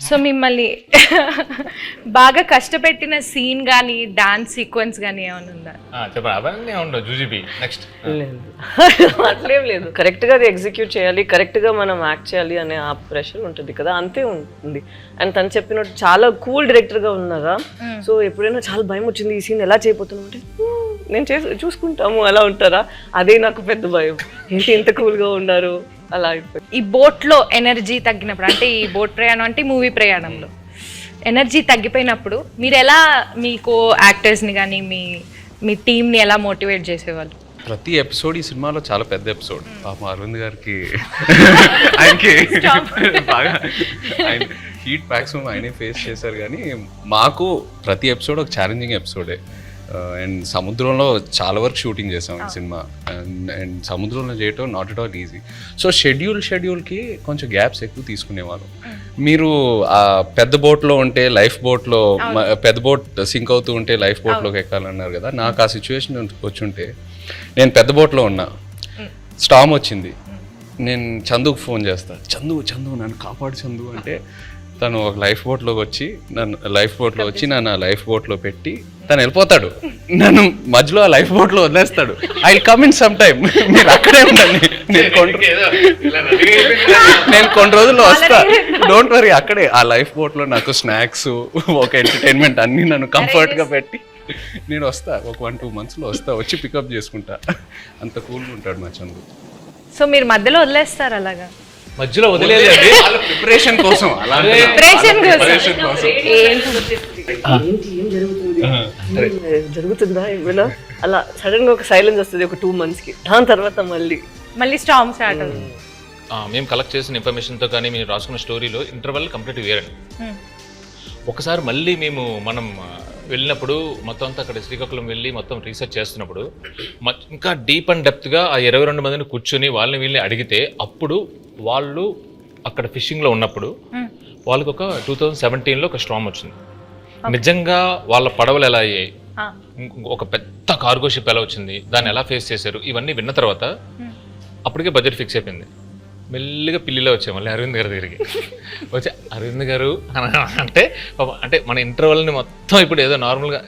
So మిమ్మల్ని బాగా కష్టపెట్టిన సీన్ కానీ డాన్స్ సీక్వెన్స్ కానీ ఏమైనా ఉందా? ఆ, చెప్పండి. అవన్నీ ఉండవు. జూజీబీ నెక్స్ట్. లేదు. అట్లేం లేదు. కరెక్ట్గా అది ఎగ్జిక్యూట్ చేయాలి కరెక్ట్గా మనం యాక్ట్ చేయాలి అనే ఆ ప్రెషర్ ఉంటుంది కదా అంతే ఉంటుంది. అండ్ తను చెప్పినట్టు చాలా కూల్ డైరెక్టర్గా ఉన్నారా? సో ఎప్పుడైనా చాలా భయం వచ్చింది ఈ సీన్ ఎలా చేయబోతున్నాం అంటే "Hmm, నేను చేసి చూసుకుంటాము అలా ఉంటారా? అదే నాకు పెద్ద భయం. ఏంటి ఇంత కూల్గా ఉన్నారు? అలా అయిపోయింది. ఈ బోట్లో ఎనర్జీ తగ్గినప్పుడు అంటే ఈ బోట్ ప్రయాణం అంటే మూవీ ప్రయాణంలో ఎనర్జీ తగ్గిపోయినప్పుడు మీరు ఎలా మీకు యాక్టర్స్ని కానీ మీ మీ టీంని ఎలా మోటివేట్ చేసేవాళ్ళు? ప్రతి ఎపిసోడ్ ఈ సినిమాలో చాలా పెద్ద ఎపిసోడ్. పాప అరవింద్ గారికి ఆయనకి బాగా ఆయన హీట్ మ్యాక్సిమం ఆయనే ఫేస్ చేశారు కానీ మాకు ప్రతి ఎపిసోడ్ ఒక ఛాలెంజింగ్ ఎపిసోడే అండ్ సముద్రంలో చాలా వరకు షూటింగ్ చేసాం ఈ సినిమా. అండ్ సముద్రంలో చేయటం not at all easy so schedule షెడ్యూల్కి కొంచెం గ్యాప్స్ ఎక్కువ తీసుకునేవారు మీరు ఆ పెద్ద బోట్లో ఉంటే లైఫ్ బోట్లో పెద్ద బోట్ సింక్ అవుతూ ఉంటే లైఫ్ బోట్లోకి ఎక్కాలన్నారు కదా. నాకు ఆ సిచ్యువేషన్ వచ్చి ఉంటే నేను పెద్ద బోట్లో ఉన్నా. స్టామ్ వచ్చింది. నేను చందుకు ఫోన్ చేస్తా. చందు చందు నన్ను కాపాడు చందు. అంటే తను ఒక లైఫ్ బోట్లోకి వచ్చి నన్ను లైఫ్ బోట్లో వచ్చి నన్ను ఆ లైఫ్ బోట్లో పెట్టి తను వెళ్ళిపోతాడు. నన్ను మధ్యలో ఆ లైఫ్ బోట్లో వదిలేస్తాడు. I come in some time. మీరు అక్కడే ఉండండి. నేను కొన్ని నేను కొన్ని రోజుల్లో వస్తా. డోంట్ వరీ అక్కడే ఆ లైఫ్ బోట్లో నాకు స్నాక్స్ ఒక ఎంటర్టైన్మెంట్ అన్ని నన్ను comfort గా పెట్టి నేను వస్తా. ఒక వన్ టూ మంత్స్లో వస్తా. వచ్చి పికప్ చేసుకుంటా. అంత కూల్గా ఉంటాడు మా చందు. సో మీరు మధ్యలో వదిలేస్తారు అలాగా? మధ్యలో వదిలేదు అది వాళ్ళ ప్రిపరేషన్ కోసం. అలా ప్రేషన్ ప్రిపరేషన్ కోసం. ఏంటి? ఏం జరుగుతుంది. జరుగుతుందా ఏమైనా? అలా సడన్గా ఒక సైలెన్స్ వస్తుంది ఒక టూ మంత్స్కి. దాని తర్వాత మళ్ళీ. మళ్ళీ స్టామ్ స్టార్ట్ అవుతుంది. ఆ, మేము కలెక్ట్ చేసిన ఇన్ఫర్మేషన్తో కానీ మేము రాసుకున్న స్టోరీలో ఇంటర్వల్ కంప్లీట్ వేరండి. ఒకసారి మళ్ళీ మేము మనం వెళ్ళినప్పుడు మొత్తం అంతా అక్కడ శ్రీకాకుళం వెళ్ళి మొత్తం రీసెర్చ్ చేస్తున్నప్పుడు మ- ఇంకా డీప్ అండ్ డెప్త్గా ఆ ఇరవై రెండు మందిని కూర్చొని వాళ్ళని వీళ్ళని అడిగితే అప్పుడు వాళ్ళు అక్కడ ఫిషింగ్లో ఉన్నప్పుడు వాళ్ళకి ఒక టూ థౌజండ్ సెవెంటీన్లో ఒక స్ట్రామ్ వచ్చింది. నిజంగా వాళ్ళ పడవలు ఎలా అయ్యాయి? ఒక పెద్ద కార్గో షిప్ ఎలా వచ్చింది? దాన్ని ఎలా ఫేస్ చేశారు? ఇవన్నీ విన్న తర్వాత అప్పటికే బడ్జెట్ ఫిక్స్ అయిపోయింది. మెల్లిగా పిల్లిలో వచ్చాం మళ్ళీ అరవింద్ గారి దగ్గరికి. వచ్చి అరవింద్ గారు అని అంటే పాపం అంటే మన ఇంటర్వల్ని మొత్తం ఇప్పుడు ఏదో నార్మల్గా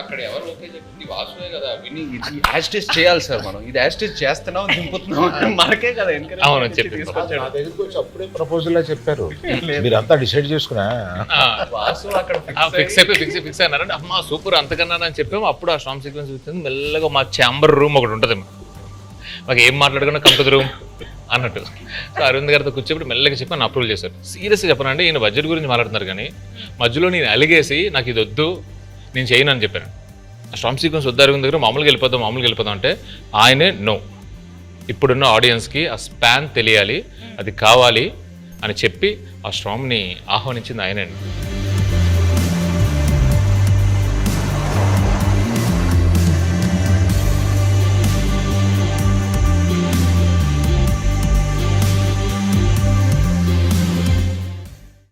అక్కడ ఎవరు ఓకే చెప్పింది? వాసువే కదా. విని ఇది యాస్టేజ్ చేయాలి సార్ మనం. ఇది యాస్టేజ్ చేస్తున్నాం దింపుతున్నాం అని మనకే కదా అవును, వచ్చి అప్పుడే ప్రపోజల్ లా చెప్పారు. మీరంతా డిసైడ్ చేసుకున్నా. వాసు అక్కడ ఫిక్స్ అయిపోయి ఫిక్స్ ఫిక్స్ అయినారంటే అమ్మ సూపర్ అంతకన్నా అని చెప్పాము. అప్పుడు ఆ స్ట్రాంగ్ సీక్వెన్స్ వచ్చింది. మెల్లగా మా ఛాంబర్ రూమ్ ఒకటి ఉంటుంది. మాకు ఏం మాట్లాడుకున్నా కంపెనీ రూమ్ అన్నట్టు. సో అరవింద్ గారితో కూర్చోబెట్టి మెల్లగా చెప్పి నన్ను అప్రూవ్ చేశారు. సీరియస్గా చెప్పనంటే ఈయన బడ్జెట్ గురించి మాట్లాడుతున్నారు కానీ మధ్యలో నేను అలిగేసి నాకు ఇది వద్దు నేను చేయను అని చెప్పాను. ఆ సీక్వెన్స్ వద్దు అరవింద్ దగ్గర మామూలుగా వెళ్ళిపోతాం మామూలుగా వెళ్ళిపోతాం అంటే ఆయనే నో ఇప్పుడున్న ఆడియన్స్కి ఆ స్పాన్ తెలియాలి అది కావాలి అని చెప్పి ఆ స్ట్రామ్ని ఆహ్వానించింది ఆయనండి